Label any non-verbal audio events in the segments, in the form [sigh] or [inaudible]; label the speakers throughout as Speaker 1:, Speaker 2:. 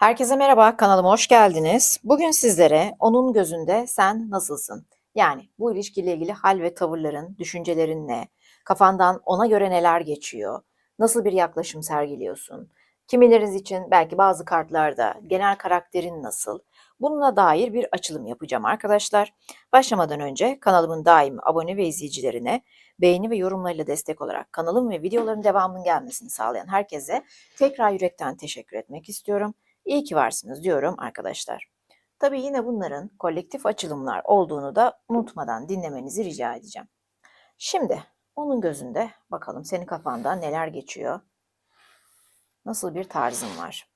Speaker 1: Herkese merhaba, kanalıma hoş geldiniz. Bugün sizlere onun gözünde sen nasılsın? Yani bu ilişkiyle ilgili hal ve tavırların, düşüncelerin ne? Kafandan ona göre neler geçiyor? Nasıl bir yaklaşım sergiliyorsun? Kimileriniz için belki bazı kartlarda genel karakterin nasıl? Bununla dair bir açılım yapacağım arkadaşlar. Başlamadan önce kanalımın daim abone ve izleyicilerine beğeni ve yorumlarıyla destek olarak kanalım ve videoların devamının gelmesini sağlayan herkese tekrar yürekten teşekkür etmek istiyorum. İyi ki varsınız diyorum arkadaşlar. Tabii yine bunların kolektif açılımlar olduğunu da unutmadan dinlemenizi rica edeceğim. Şimdi onun gözünde bakalım senin kafanda neler geçiyor? Nasıl bir tarzın var?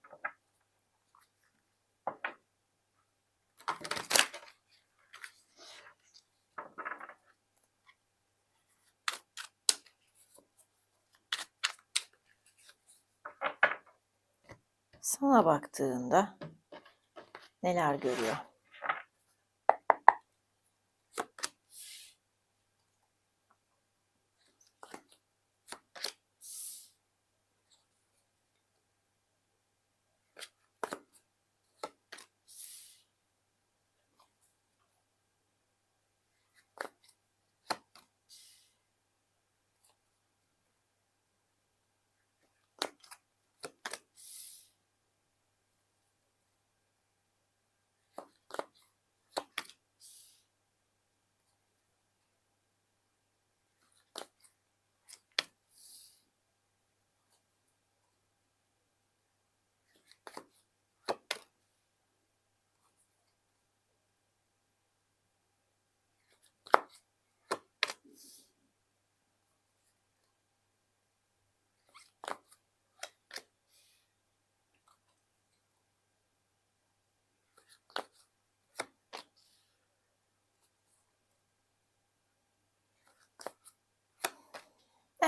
Speaker 1: Sana baktığında neler görüyor?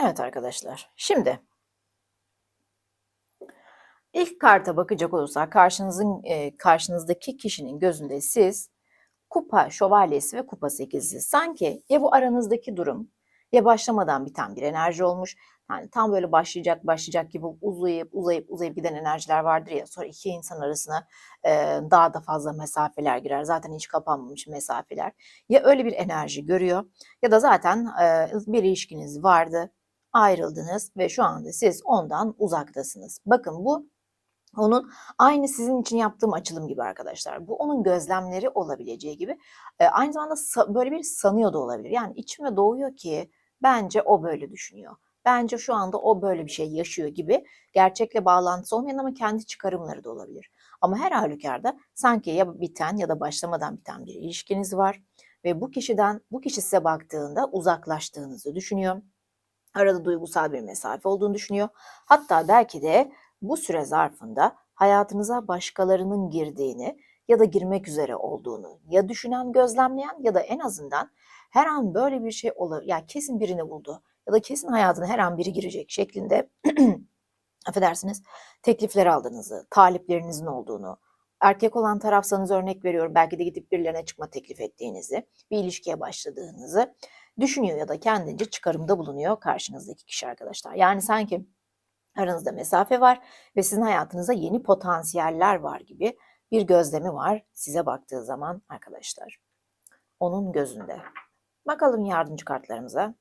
Speaker 1: Evet arkadaşlar. Şimdi ilk karta bakacak olursak karşınızın e, karşınızdaki kişinin gözünde siz kupa şövalyesi ve kupa sekizli. Sanki ya bu aranızdaki durum ya başlamadan biten bir enerji olmuş. Yani tam böyle başlayacak başlayacak gibi uzayıp uzayıp uzayıp giden enerjiler vardır ya. Sonra iki insan arasına e, daha da fazla mesafeler girer. Zaten hiç kapanmamış mesafeler. Ya öyle bir enerji görüyor ya da zaten e, bir ilişkiniz vardı ayrıldınız ve şu anda siz ondan uzaktasınız. Bakın bu onun aynı sizin için yaptığım açılım gibi arkadaşlar. Bu onun gözlemleri olabileceği gibi e, aynı zamanda böyle bir sanıyor da olabilir. Yani içime doğuyor ki bence o böyle düşünüyor. Bence şu anda o böyle bir şey yaşıyor gibi gerçekle bağlantısı olmayan ama kendi çıkarımları da olabilir. Ama her halükarda sanki ya biten ya da başlamadan biten bir ilişkiniz var ve bu kişiden bu kişi size baktığında uzaklaştığınızı düşünüyor arada duygusal bir mesafe olduğunu düşünüyor. Hatta belki de bu süre zarfında hayatınıza başkalarının girdiğini ya da girmek üzere olduğunu ya düşünen, gözlemleyen ya da en azından her an böyle bir şey. Ya yani kesin birini buldu ya da kesin hayatına her an biri girecek şeklinde [clears throat] affedersiniz teklifler aldığınızı, taliplerinizin olduğunu, erkek olan tarafsanız örnek veriyorum belki de gidip birilerine çıkma teklif ettiğinizi, bir ilişkiye başladığınızı düşünüyor ya da kendince çıkarımda bulunuyor karşınızdaki kişi arkadaşlar. Yani sanki aranızda mesafe var ve sizin hayatınızda yeni potansiyeller var gibi bir gözlemi var size baktığı zaman arkadaşlar. Onun gözünde. Bakalım yardımcı kartlarımıza.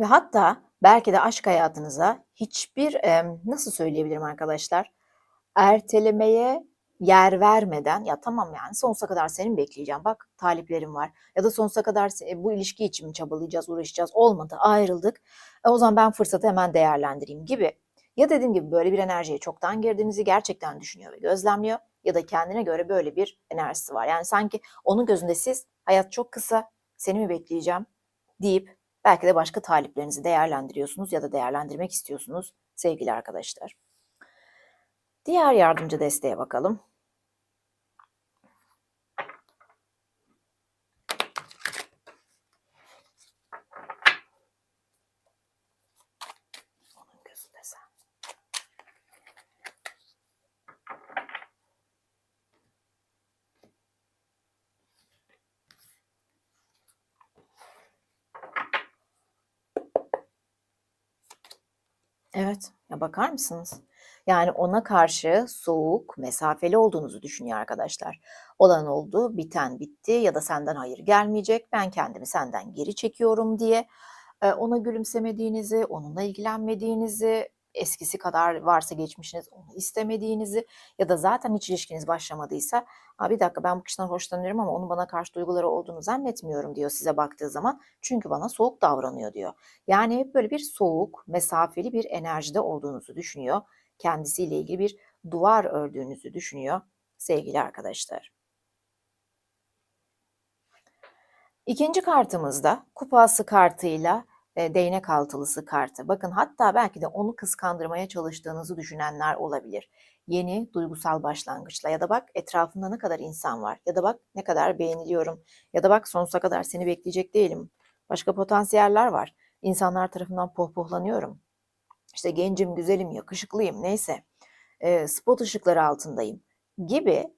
Speaker 1: Ve hatta belki de aşk hayatınıza hiçbir e, nasıl söyleyebilirim arkadaşlar? Ertelemeye yer vermeden ya tamam yani sonsuza kadar senin bekleyeceğim? Bak taliplerim var. Ya da sonsuza kadar bu ilişki için çabalayacağız uğraşacağız? Olmadı ayrıldık. E, o zaman ben fırsatı hemen değerlendireyim gibi. Ya dediğim gibi böyle bir enerjiye çoktan girdiğinizi gerçekten düşünüyor ve gözlemliyor. Ya da kendine göre böyle bir enerjisi var. Yani sanki onun gözünde siz hayat çok kısa seni mi bekleyeceğim? deyip Belki de başka taliplerinizi değerlendiriyorsunuz ya da değerlendirmek istiyorsunuz sevgili arkadaşlar. Diğer yardımcı desteğe bakalım. Onun gözünde sen. Bakar mısınız? Yani ona karşı soğuk, mesafeli olduğunuzu düşünüyor arkadaşlar. Olan oldu, biten bitti ya da senden hayır gelmeyecek, ben kendimi senden geri çekiyorum diye e, ona gülümsemediğinizi, onunla ilgilenmediğinizi, eskisi kadar varsa geçmişiniz onu istemediğinizi ya da zaten hiç ilişkiniz başlamadıysa bir dakika ben bu kişiden hoşlanıyorum ama onun bana karşı duyguları olduğunu zannetmiyorum diyor size baktığı zaman. Çünkü bana soğuk davranıyor diyor. Yani hep böyle bir soğuk, mesafeli bir enerjide olduğunuzu düşünüyor. Kendisiyle ilgili bir duvar ördüğünüzü düşünüyor sevgili arkadaşlar. İkinci kartımızda kupası kartıyla e, değnek altılısı kartı. Bakın hatta belki de onu kıskandırmaya çalıştığınızı düşünenler olabilir. Yeni duygusal başlangıçla ya da bak etrafında ne kadar insan var ya da bak ne kadar beğeniliyorum ya da bak sonsuza kadar seni bekleyecek değilim. Başka potansiyeller var. İnsanlar tarafından pohpohlanıyorum. İşte gencim, güzelim, yakışıklıyım neyse. E, spot ışıkları altındayım gibi.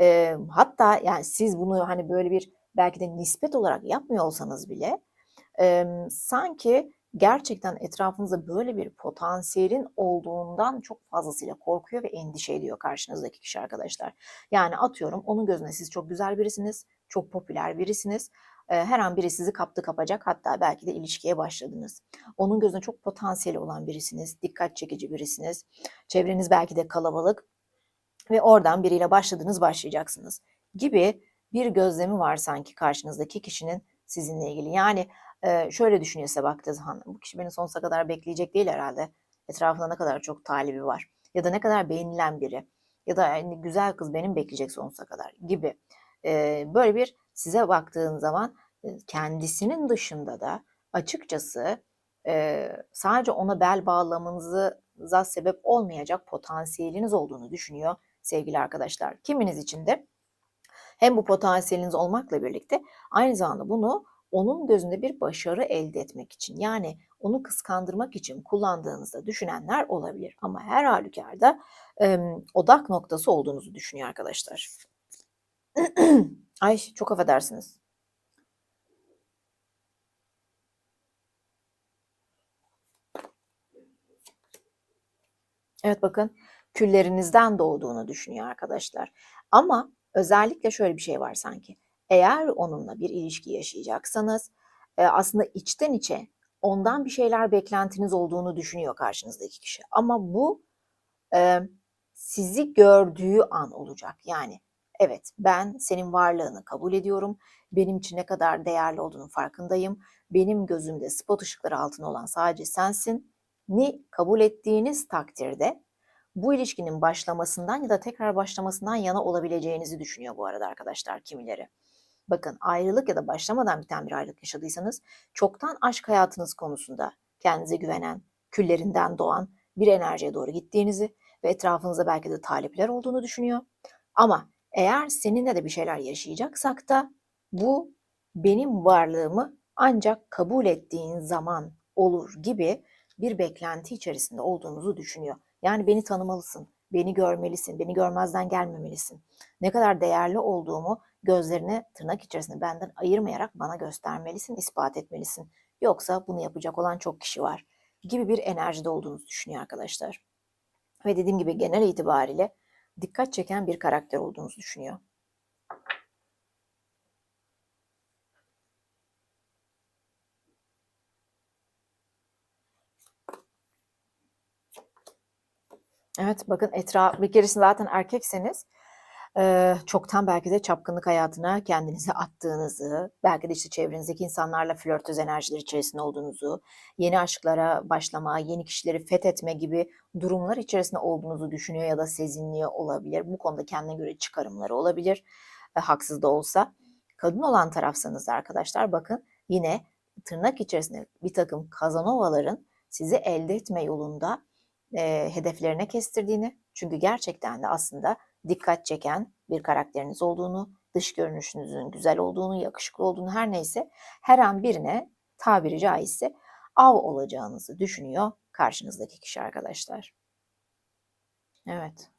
Speaker 1: E, hatta yani siz bunu hani böyle bir belki de nispet olarak yapmıyor olsanız bile e, sanki gerçekten etrafınızda böyle bir potansiyelin olduğundan çok fazlasıyla korkuyor ve endişe ediyor karşınızdaki kişi arkadaşlar. Yani atıyorum onun gözünde siz çok güzel birisiniz, çok popüler birisiniz. Her an biri sizi kaptı kapacak hatta belki de ilişkiye başladınız. Onun gözünde çok potansiyeli olan birisiniz, dikkat çekici birisiniz. Çevreniz belki de kalabalık ve oradan biriyle başladınız başlayacaksınız gibi bir gözlemi var sanki karşınızdaki kişinin sizinle ilgili. Yani şöyle düşünüyor size baktığı zaman bu kişi beni sonsuza kadar bekleyecek değil herhalde. Etrafında ne kadar çok talibi var ya da ne kadar beğenilen biri ya da yani güzel kız benim bekleyecek sonsuza kadar gibi. Böyle bir size baktığın zaman kendisinin dışında da açıkçası sadece ona bel bağlamanıza sebep olmayacak potansiyeliniz olduğunu düşünüyor sevgili arkadaşlar. Kiminiz için de hem bu potansiyeliniz olmakla birlikte aynı zamanda bunu onun gözünde bir başarı elde etmek için yani onu kıskandırmak için kullandığınızda düşünenler olabilir. Ama her halükarda e, odak noktası olduğunuzu düşünüyor arkadaşlar. [clears throat] Ay çok affedersiniz. Evet bakın küllerinizden doğduğunu düşünüyor arkadaşlar. Ama özellikle şöyle bir şey var sanki. Eğer onunla bir ilişki yaşayacaksanız aslında içten içe ondan bir şeyler beklentiniz olduğunu düşünüyor karşınızdaki kişi. Ama bu sizi gördüğü an olacak. Yani evet ben senin varlığını kabul ediyorum. Benim için ne kadar değerli olduğunu farkındayım. Benim gözümde spot ışıkları altında olan sadece sensin ni kabul ettiğiniz takdirde bu ilişkinin başlamasından ya da tekrar başlamasından yana olabileceğinizi düşünüyor bu arada arkadaşlar kimileri. Bakın ayrılık ya da başlamadan biten bir ayrılık yaşadıysanız çoktan aşk hayatınız konusunda kendinize güvenen, küllerinden doğan bir enerjiye doğru gittiğinizi ve etrafınızda belki de talipler olduğunu düşünüyor. Ama eğer seninle de bir şeyler yaşayacaksak da bu benim varlığımı ancak kabul ettiğin zaman olur gibi bir beklenti içerisinde olduğunuzu düşünüyor. Yani beni tanımalısın, beni görmelisin, beni görmezden gelmemelisin. Ne kadar değerli olduğumu gözlerini tırnak içerisinde benden ayırmayarak bana göstermelisin, ispat etmelisin. Yoksa bunu yapacak olan çok kişi var gibi bir enerjide olduğunuzu düşünüyor arkadaşlar. Ve dediğim gibi genel itibariyle dikkat çeken bir karakter olduğunuzu düşünüyor. Evet bakın etraf bir keresinde zaten erkekseniz çoktan belki de çapkınlık hayatına kendinizi attığınızı, belki de işte çevrenizdeki insanlarla flörtöz enerjiler içerisinde olduğunuzu, yeni aşklara başlama, yeni kişileri fethetme gibi durumlar içerisinde olduğunuzu düşünüyor ya da sezinliyor olabilir. Bu konuda kendine göre çıkarımları olabilir. E, haksız da olsa. Kadın olan tarafsanız arkadaşlar bakın yine tırnak içerisinde bir takım kazanovaların sizi elde etme yolunda e, hedeflerine kestirdiğini çünkü gerçekten de aslında dikkat çeken bir karakteriniz olduğunu, dış görünüşünüzün güzel olduğunu, yakışıklı olduğunu her neyse her an birine tabiri caizse av olacağınızı düşünüyor karşınızdaki kişi arkadaşlar. Evet.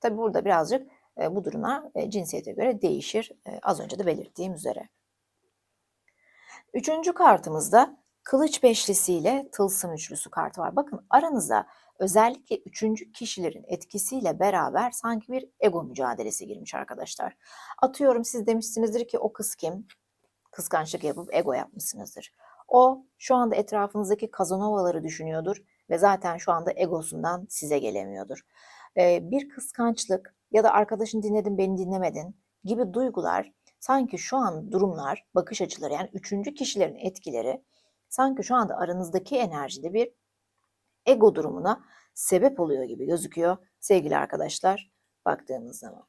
Speaker 1: Tabi burada birazcık e, bu durumlar e, cinsiyete göre değişir. E, az önce de belirttiğim üzere. Üçüncü kartımızda kılıç beşlisiyle tılsım üçlüsü kartı var. Bakın aranıza özellikle üçüncü kişilerin etkisiyle beraber sanki bir ego mücadelesi girmiş arkadaşlar. Atıyorum siz demişsinizdir ki o kız kim? Kıskançlık yapıp ego yapmışsınızdır. O şu anda etrafınızdaki kazanovaları düşünüyordur ve zaten şu anda egosundan size gelemiyordur. Ee, bir kıskançlık ya da arkadaşın dinledin beni dinlemedin gibi duygular sanki şu an durumlar, bakış açıları yani üçüncü kişilerin etkileri sanki şu anda aranızdaki enerjide bir ego durumuna sebep oluyor gibi gözüküyor sevgili arkadaşlar baktığımız zaman.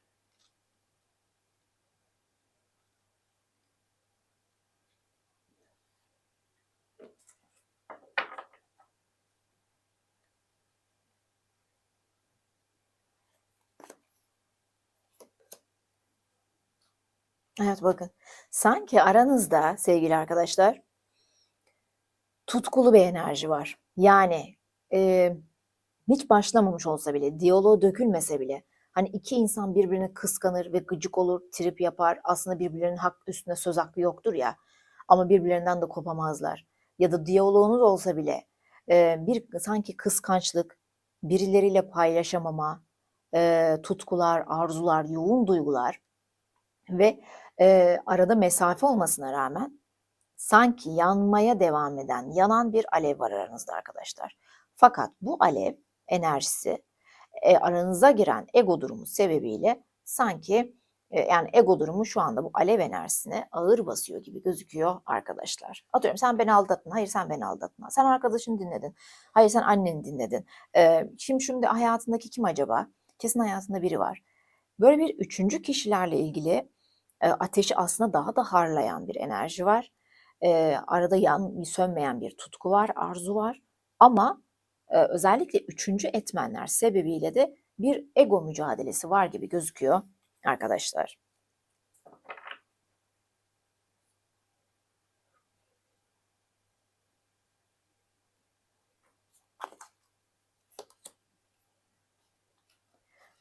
Speaker 1: Evet bakın. Sanki aranızda sevgili arkadaşlar tutkulu bir enerji var. Yani e, hiç başlamamış olsa bile, diyaloğu dökülmese bile hani iki insan birbirini kıskanır ve gıcık olur, trip yapar. Aslında birbirlerinin hak üstünde söz hakkı yoktur ya. Ama birbirlerinden de kopamazlar. Ya da diyaloğunuz olsa bile e, bir sanki kıskançlık, birileriyle paylaşamama, e, tutkular, arzular, yoğun duygular ve e, arada mesafe olmasına rağmen sanki yanmaya devam eden, yanan bir alev var aranızda arkadaşlar. Fakat bu alev enerjisi e, aranıza giren ego durumu sebebiyle sanki e, yani ego durumu şu anda bu alev enerjisine ağır basıyor gibi gözüküyor arkadaşlar. Atıyorum sen beni aldattın, hayır sen beni aldatma. Sen arkadaşını dinledin, hayır sen anneni dinledin. E, şimdi şimdi hayatındaki kim acaba? Kesin hayatında biri var. Böyle bir üçüncü kişilerle ilgili e, ateşi aslında daha da harlayan bir enerji var. E, arada yan, sönmeyen bir tutku var, arzu var. Ama özellikle üçüncü etmenler sebebiyle de bir ego mücadelesi var gibi gözüküyor arkadaşlar.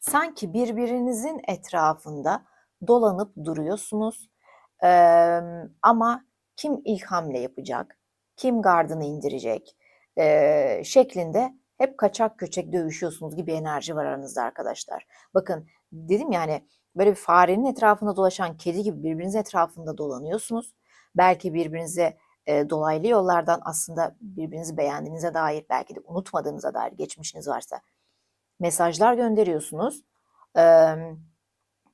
Speaker 1: Sanki birbirinizin etrafında dolanıp duruyorsunuz. Ee, ama kim ilk hamle yapacak, kim gardını indirecek e, şeklinde hep kaçak köçek dövüşüyorsunuz gibi enerji var aranızda arkadaşlar. Bakın dedim yani böyle bir farenin etrafında dolaşan kedi gibi birbirinizin etrafında dolanıyorsunuz. Belki birbirinize e, dolaylı yollardan aslında birbirinizi beğendiğinize dair belki de unutmadığınıza dair geçmişiniz varsa mesajlar gönderiyorsunuz. E,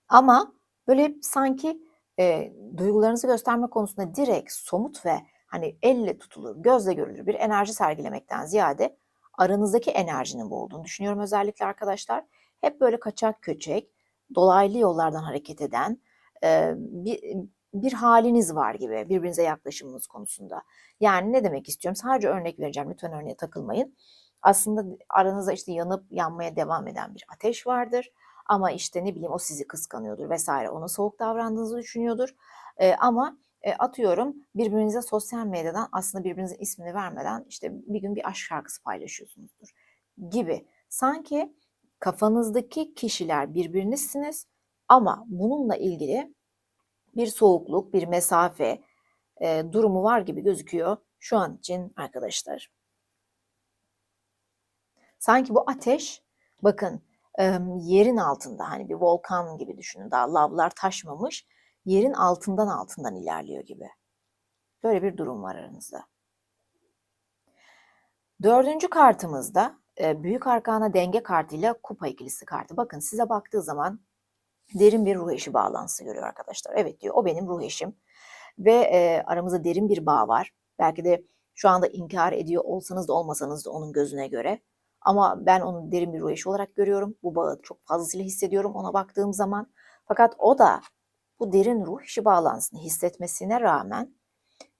Speaker 1: ama böyle sanki e, duygularınızı gösterme konusunda direkt somut ve hani elle tutulur, gözle görülür bir enerji sergilemekten ziyade aranızdaki enerjinin bu olduğunu düşünüyorum özellikle arkadaşlar. Hep böyle kaçak köçek, dolaylı yollardan hareket eden e, bir, bir haliniz var gibi birbirinize yaklaşımınız konusunda. Yani ne demek istiyorum? Sadece örnek vereceğim. Lütfen örneğe takılmayın. Aslında aranızda işte yanıp yanmaya devam eden bir ateş vardır. Ama işte ne bileyim o sizi kıskanıyordur vesaire. Ona soğuk davrandığınızı düşünüyordur. E, ama e, atıyorum birbirinize sosyal medyadan aslında birbirinizin ismini vermeden işte bir gün bir aşk şarkısı paylaşıyorsunuzdur gibi. Sanki kafanızdaki kişiler birbirinizsiniz ama bununla ilgili bir soğukluk, bir mesafe e, durumu var gibi gözüküyor şu an için arkadaşlar. Sanki bu ateş bakın yerin altında hani bir volkan gibi düşünün daha lavlar taşmamış yerin altından altından ilerliyor gibi. Böyle bir durum var aranızda. Dördüncü kartımızda büyük arkana denge kartıyla kupa ikilisi kartı. Bakın size baktığı zaman derin bir ruh eşi bağlantısı görüyor arkadaşlar. Evet diyor o benim ruh eşim ve e, aramızda derin bir bağ var. Belki de şu anda inkar ediyor olsanız da olmasanız da onun gözüne göre. Ama ben onu derin bir ruh eşi olarak görüyorum. Bu bağı çok fazlasıyla hissediyorum ona baktığım zaman. Fakat o da bu derin ruh işi bağlantısını hissetmesine rağmen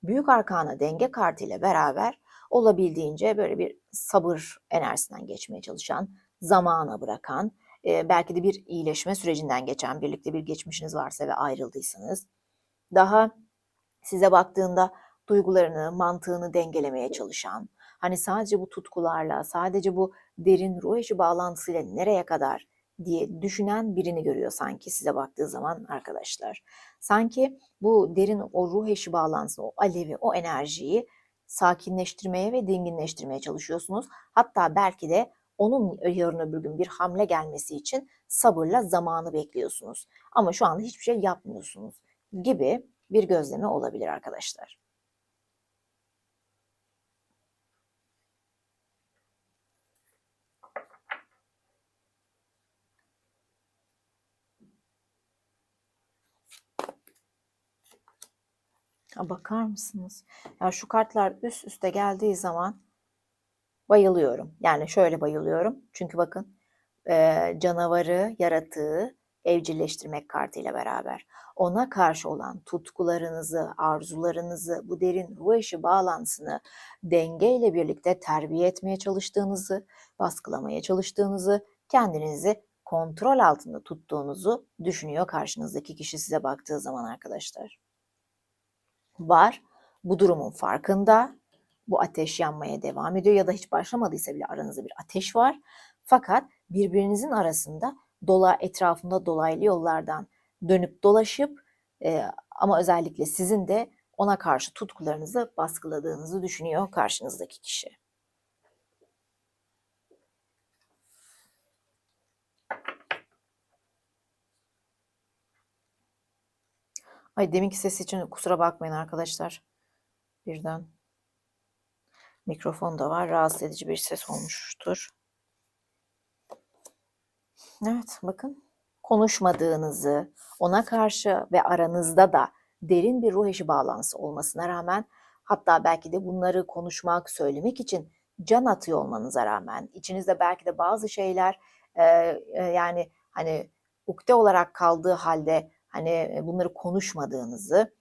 Speaker 1: Büyük arkana denge kartı ile beraber olabildiğince böyle bir sabır enerjisinden geçmeye çalışan, zamana bırakan, belki de bir iyileşme sürecinden geçen, birlikte bir geçmişiniz varsa ve ayrıldıysanız, daha size baktığında duygularını, mantığını dengelemeye çalışan, hani sadece bu tutkularla, sadece bu derin ruh eşi bağlantısıyla nereye kadar diye düşünen birini görüyor sanki size baktığı zaman arkadaşlar. Sanki bu derin o ruh eşi bağlantısı, o alevi, o enerjiyi sakinleştirmeye ve dinginleştirmeye çalışıyorsunuz. Hatta belki de onun yarın öbür gün bir hamle gelmesi için sabırla zamanı bekliyorsunuz. Ama şu anda hiçbir şey yapmıyorsunuz gibi bir gözleme olabilir arkadaşlar. Ha, bakar mısınız? Ya şu kartlar üst üste geldiği zaman bayılıyorum. Yani şöyle bayılıyorum. Çünkü bakın e, canavarı, yaratığı evcilleştirmek kartıyla beraber ona karşı olan tutkularınızı, arzularınızı, bu derin ruh eşi bağlantısını dengeyle birlikte terbiye etmeye çalıştığınızı, baskılamaya çalıştığınızı, kendinizi kontrol altında tuttuğunuzu düşünüyor karşınızdaki kişi size baktığı zaman arkadaşlar. Var. Bu durumun farkında. Bu ateş yanmaya devam ediyor ya da hiç başlamadıysa bile aranızda bir ateş var. Fakat birbirinizin arasında dola etrafında dolaylı yollardan dönüp dolaşıp e, ama özellikle sizin de ona karşı tutkularınızı baskıladığınızı düşünüyor karşınızdaki kişi. Ay deminki ses için kusura bakmayın arkadaşlar. Birden mikrofon da var. Rahatsız edici bir ses olmuştur. Evet bakın konuşmadığınızı ona karşı ve aranızda da derin bir ruh eşi bağlantısı olmasına rağmen hatta belki de bunları konuşmak, söylemek için can atıyor olmanıza rağmen içinizde belki de bazı şeyler e, e, yani hani ukde olarak kaldığı halde hani bunları konuşmadığınızı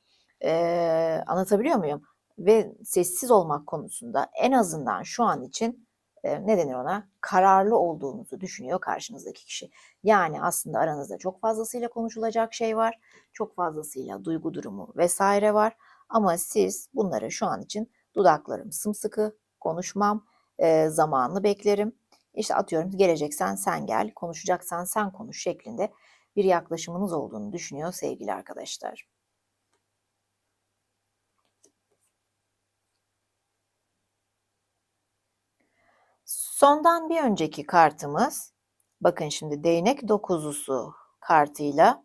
Speaker 1: e, anlatabiliyor muyum? Ve sessiz olmak konusunda en azından şu an için e, ne denir ona? Kararlı olduğunuzu düşünüyor karşınızdaki kişi. Yani aslında aranızda çok fazlasıyla konuşulacak şey var. Çok fazlasıyla duygu durumu vesaire var. Ama siz bunları şu an için dudaklarım sımsıkı, konuşmam, e, zamanını beklerim. İşte atıyorum geleceksen sen gel, konuşacaksan sen konuş şeklinde bir yaklaşımınız olduğunu düşünüyor sevgili arkadaşlar. Sondan bir önceki kartımız bakın şimdi değnek dokuzusu kartıyla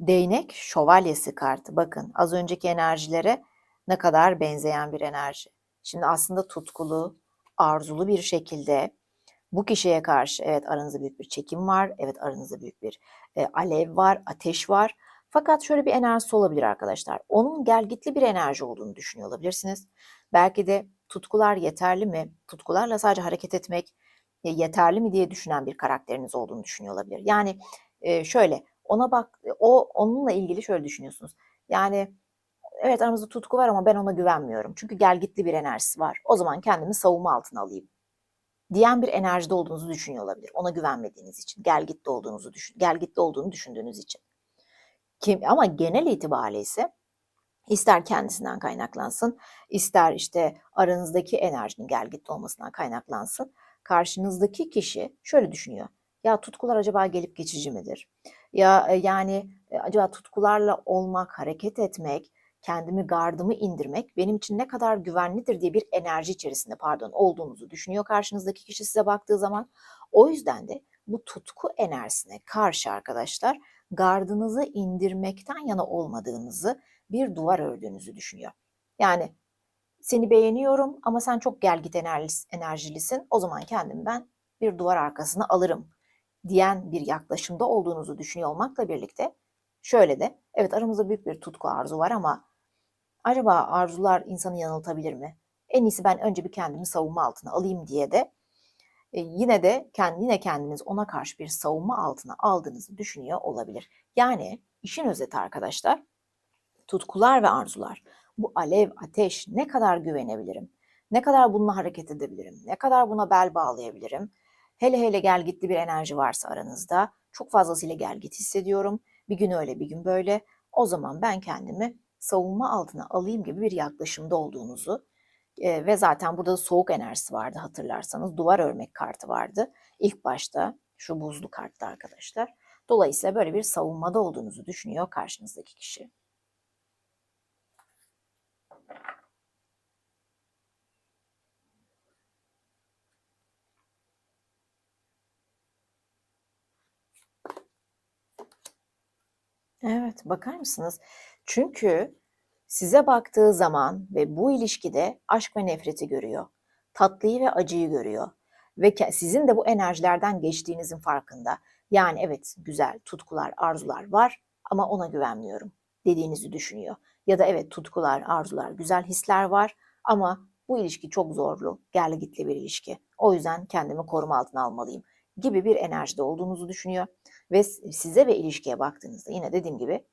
Speaker 1: değnek şövalyesi kartı. Bakın az önceki enerjilere ne kadar benzeyen bir enerji. Şimdi aslında tutkulu, arzulu bir şekilde bu kişiye karşı evet aranızda büyük bir çekim var. Evet aranızda büyük bir e, alev var, ateş var. Fakat şöyle bir enerjisi olabilir arkadaşlar. Onun gelgitli bir enerji olduğunu düşünüyor olabilirsiniz. Belki de tutkular yeterli mi? Tutkularla sadece hareket etmek e, yeterli mi diye düşünen bir karakteriniz olduğunu düşünüyor olabilir. Yani e, şöyle ona bak o onunla ilgili şöyle düşünüyorsunuz. Yani evet aramızda tutku var ama ben ona güvenmiyorum. Çünkü gelgitli bir enerjisi var. O zaman kendimi savunma altına alayım diyen bir enerjide olduğunuzu düşünüyor olabilir. Ona güvenmediğiniz için, gelgitli olduğunuzu düşün, gelgitli olduğunu düşündüğünüz için. Kim, ama genel itibariyle ise ister kendisinden kaynaklansın, ister işte aranızdaki enerjinin gelgitli olmasından kaynaklansın. Karşınızdaki kişi şöyle düşünüyor. Ya tutkular acaba gelip geçici midir? Ya e, yani e, acaba tutkularla olmak, hareket etmek, kendimi gardımı indirmek benim için ne kadar güvenlidir diye bir enerji içerisinde pardon olduğunuzu düşünüyor karşınızdaki kişi size baktığı zaman. O yüzden de bu tutku enerjisine karşı arkadaşlar gardınızı indirmekten yana olmadığınızı bir duvar ördüğünüzü düşünüyor. Yani seni beğeniyorum ama sen çok gelgit enerjilisin. O zaman kendimi ben bir duvar arkasına alırım diyen bir yaklaşımda olduğunuzu düşünüyor olmakla birlikte şöyle de evet aramızda büyük bir tutku arzu var ama acaba arzular insanı yanıltabilir mi? En iyisi ben önce bir kendimi savunma altına alayım diye de e, yine de kendi, yine kendiniz ona karşı bir savunma altına aldığınızı düşünüyor olabilir. Yani işin özeti arkadaşlar tutkular ve arzular. Bu alev, ateş ne kadar güvenebilirim? Ne kadar bununla hareket edebilirim? Ne kadar buna bel bağlayabilirim? Hele hele gel gitli bir enerji varsa aranızda çok fazlasıyla gel git hissediyorum. Bir gün öyle bir gün böyle. O zaman ben kendimi savunma altına alayım gibi bir yaklaşımda olduğunuzu e, ve zaten burada da soğuk enerjisi vardı hatırlarsanız. Duvar örmek kartı vardı. İlk başta şu buzlu kartta arkadaşlar. Dolayısıyla böyle bir savunmada olduğunuzu düşünüyor karşınızdaki kişi. Evet, bakar mısınız? Çünkü size baktığı zaman ve bu ilişkide aşk ve nefreti görüyor. Tatlıyı ve acıyı görüyor. Ve sizin de bu enerjilerden geçtiğinizin farkında. Yani evet güzel tutkular, arzular var ama ona güvenmiyorum dediğinizi düşünüyor. Ya da evet tutkular, arzular, güzel hisler var ama bu ilişki çok zorlu, gel gitli bir ilişki. O yüzden kendimi koruma altına almalıyım gibi bir enerjide olduğunuzu düşünüyor. Ve size ve ilişkiye baktığınızda yine dediğim gibi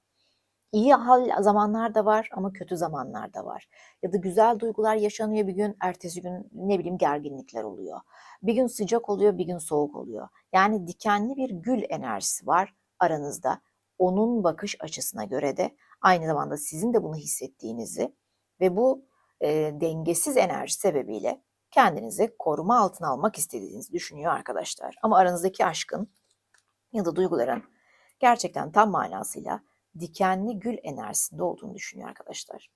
Speaker 1: iyi hal zamanlar da var ama kötü zamanlar da var. Ya da güzel duygular yaşanıyor bir gün, ertesi gün ne bileyim gerginlikler oluyor. Bir gün sıcak oluyor, bir gün soğuk oluyor. Yani dikenli bir gül enerjisi var aranızda. Onun bakış açısına göre de aynı zamanda sizin de bunu hissettiğinizi ve bu e, dengesiz enerji sebebiyle kendinizi koruma altına almak istediğinizi düşünüyor arkadaşlar. Ama aranızdaki aşkın ya da duyguların gerçekten tam manasıyla dikenli gül enerjisinde olduğunu düşünüyor arkadaşlar.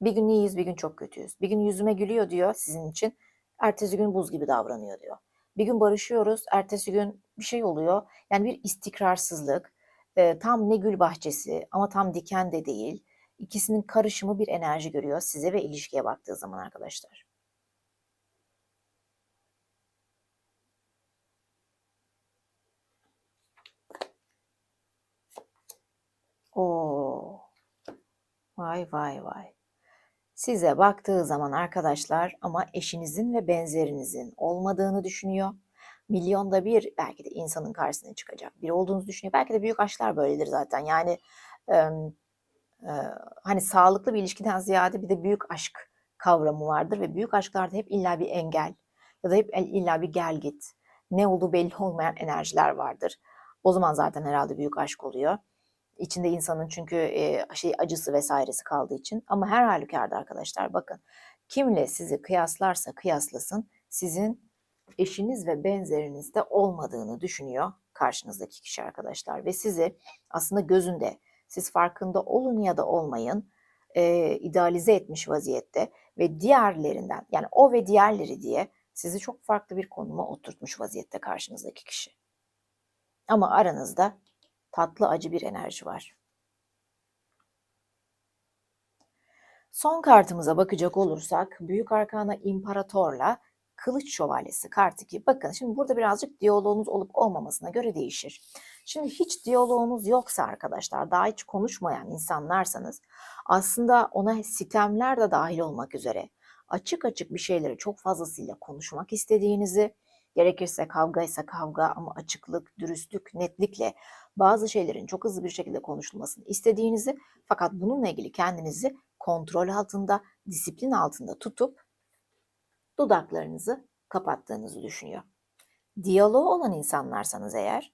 Speaker 1: Bir gün iyiyiz, bir gün çok kötüyüz. Bir gün yüzüme gülüyor diyor sizin için. Ertesi gün buz gibi davranıyor diyor. Bir gün barışıyoruz, ertesi gün bir şey oluyor. Yani bir istikrarsızlık, e, tam ne gül bahçesi ama tam diken de değil. İkisinin karışımı bir enerji görüyor size ve ilişkiye baktığı zaman arkadaşlar. Oo. Vay vay vay. Size baktığı zaman arkadaşlar ama eşinizin ve benzerinizin olmadığını düşünüyor. Milyonda bir belki de insanın karşısına çıkacak biri olduğunuzu düşünüyor. Belki de büyük aşklar böyledir zaten. Yani e, e, hani sağlıklı bir ilişkiden ziyade bir de büyük aşk kavramı vardır ve büyük aşklarda hep illa bir engel ya da hep illa bir gel git. Ne olduğu belli olmayan enerjiler vardır. O zaman zaten herhalde büyük aşk oluyor. İçinde insanın çünkü e, şey acısı vesairesi kaldığı için. Ama her halükarda arkadaşlar bakın kimle sizi kıyaslarsa kıyaslasın sizin eşiniz ve benzerinizde olmadığını düşünüyor karşınızdaki kişi arkadaşlar. Ve sizi aslında gözünde siz farkında olun ya da olmayın e, idealize etmiş vaziyette ve diğerlerinden yani o ve diğerleri diye sizi çok farklı bir konuma oturtmuş vaziyette karşınızdaki kişi. Ama aranızda tatlı acı bir enerji var. Son kartımıza bakacak olursak Büyük Arkana İmparator'la Kılıç Şövalyesi kartı ki bakın şimdi burada birazcık diyaloğunuz olup olmamasına göre değişir. Şimdi hiç diyaloğunuz yoksa arkadaşlar daha hiç konuşmayan insanlarsanız aslında ona sitemler de dahil olmak üzere açık açık bir şeyleri çok fazlasıyla konuşmak istediğinizi Gerekirse kavga ise kavga ama açıklık, dürüstlük, netlikle bazı şeylerin çok hızlı bir şekilde konuşulmasını istediğinizi fakat bununla ilgili kendinizi kontrol altında, disiplin altında tutup dudaklarınızı kapattığınızı düşünüyor. Diyaloğu olan insanlarsanız eğer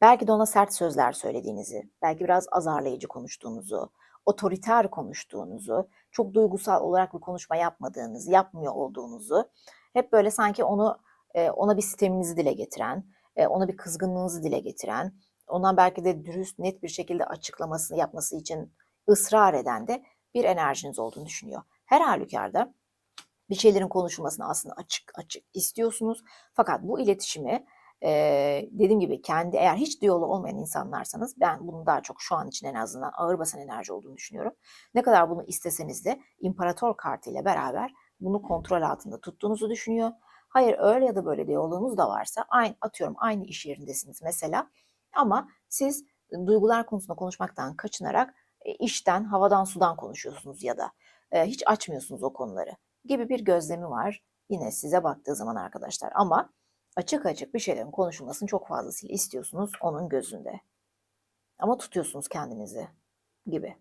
Speaker 1: belki de ona sert sözler söylediğinizi, belki biraz azarlayıcı konuştuğunuzu, otoriter konuştuğunuzu, çok duygusal olarak bir konuşma yapmadığınızı, yapmıyor olduğunuzu, hep böyle sanki onu ona bir sisteminizi dile getiren, ona bir kızgınlığınızı dile getiren, ondan belki de dürüst, net bir şekilde açıklamasını yapması için ısrar eden de bir enerjiniz olduğunu düşünüyor. Her halükarda bir şeylerin konuşulmasını aslında açık açık istiyorsunuz. Fakat bu iletişimi e, dediğim gibi kendi eğer hiç diyaloğu olmayan insanlarsanız ben bunun daha çok şu an için en azından ağır basan enerji olduğunu düşünüyorum. Ne kadar bunu isteseniz de imparator kartı ile beraber bunu kontrol altında tuttuğunuzu düşünüyor. Hayır öyle ya da böyle diyaloğunuz da varsa aynı atıyorum aynı iş yerindesiniz mesela ama siz duygular konusunda konuşmaktan kaçınarak e, işten, havadan, sudan konuşuyorsunuz ya da e, hiç açmıyorsunuz o konuları gibi bir gözlemi var yine size baktığı zaman arkadaşlar ama açık açık bir şeylerin konuşulmasını çok fazlasıyla istiyorsunuz onun gözünde. Ama tutuyorsunuz kendinizi gibi.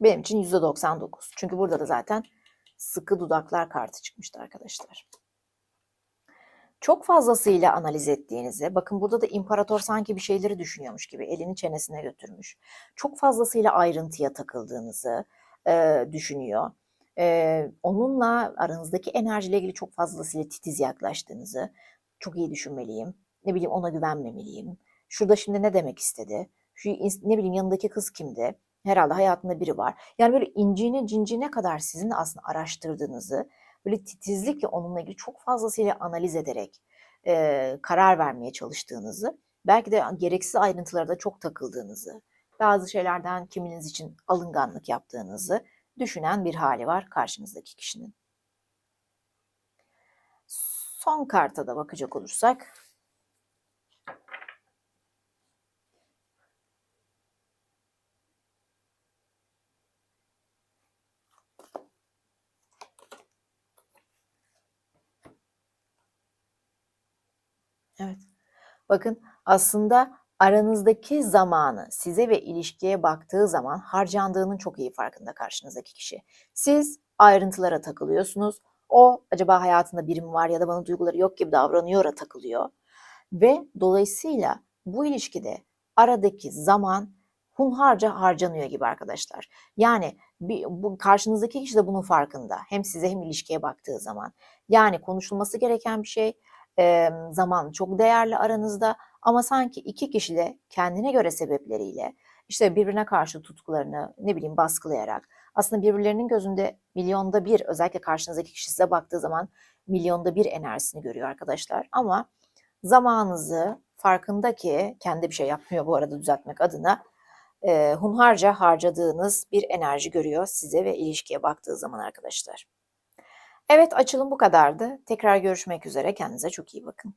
Speaker 1: Benim için %99. Çünkü burada da zaten sıkı dudaklar kartı çıkmıştı arkadaşlar. Çok fazlasıyla analiz ettiğinizi, bakın burada da imparator sanki bir şeyleri düşünüyormuş gibi elini çenesine götürmüş. Çok fazlasıyla ayrıntıya takıldığınızı e, düşünüyor. E, onunla aranızdaki enerjiyle ilgili çok fazlasıyla titiz yaklaştığınızı, çok iyi düşünmeliyim, ne bileyim ona güvenmemeliyim. Şurada şimdi ne demek istedi? Şu ne bileyim yanındaki kız kimdi? Herhalde hayatında biri var. Yani böyle inciğine cinciğine kadar sizin aslında araştırdığınızı, böyle titizlikle onunla ilgili çok fazlasıyla analiz ederek e, karar vermeye çalıştığınızı, belki de gereksiz ayrıntılara da çok takıldığınızı, bazı şeylerden kiminiz için alınganlık yaptığınızı düşünen bir hali var karşınızdaki kişinin. Son karta da bakacak olursak, Evet. Bakın aslında aranızdaki zamanı size ve ilişkiye baktığı zaman harcandığının çok iyi farkında karşınızdaki kişi. Siz ayrıntılara takılıyorsunuz. O acaba hayatında biri mi var ya da bana duyguları yok gibi davranıyor takılıyor. Ve dolayısıyla bu ilişkide aradaki zaman hunharca harcanıyor gibi arkadaşlar. Yani bir, bu karşınızdaki kişi de bunun farkında. Hem size hem ilişkiye baktığı zaman. Yani konuşulması gereken bir şey, e, zaman çok değerli aranızda ama sanki iki kişi de kendine göre sebepleriyle işte birbirine karşı tutkularını ne bileyim baskılayarak aslında birbirlerinin gözünde milyonda bir özellikle karşınızdaki kişi size baktığı zaman milyonda bir enerjisini görüyor arkadaşlar. Ama zamanınızı farkında ki kendi bir şey yapmıyor bu arada düzeltmek adına e, hunharca harcadığınız bir enerji görüyor size ve ilişkiye baktığı zaman arkadaşlar. Evet açılım bu kadardı. Tekrar görüşmek üzere. Kendinize çok iyi bakın.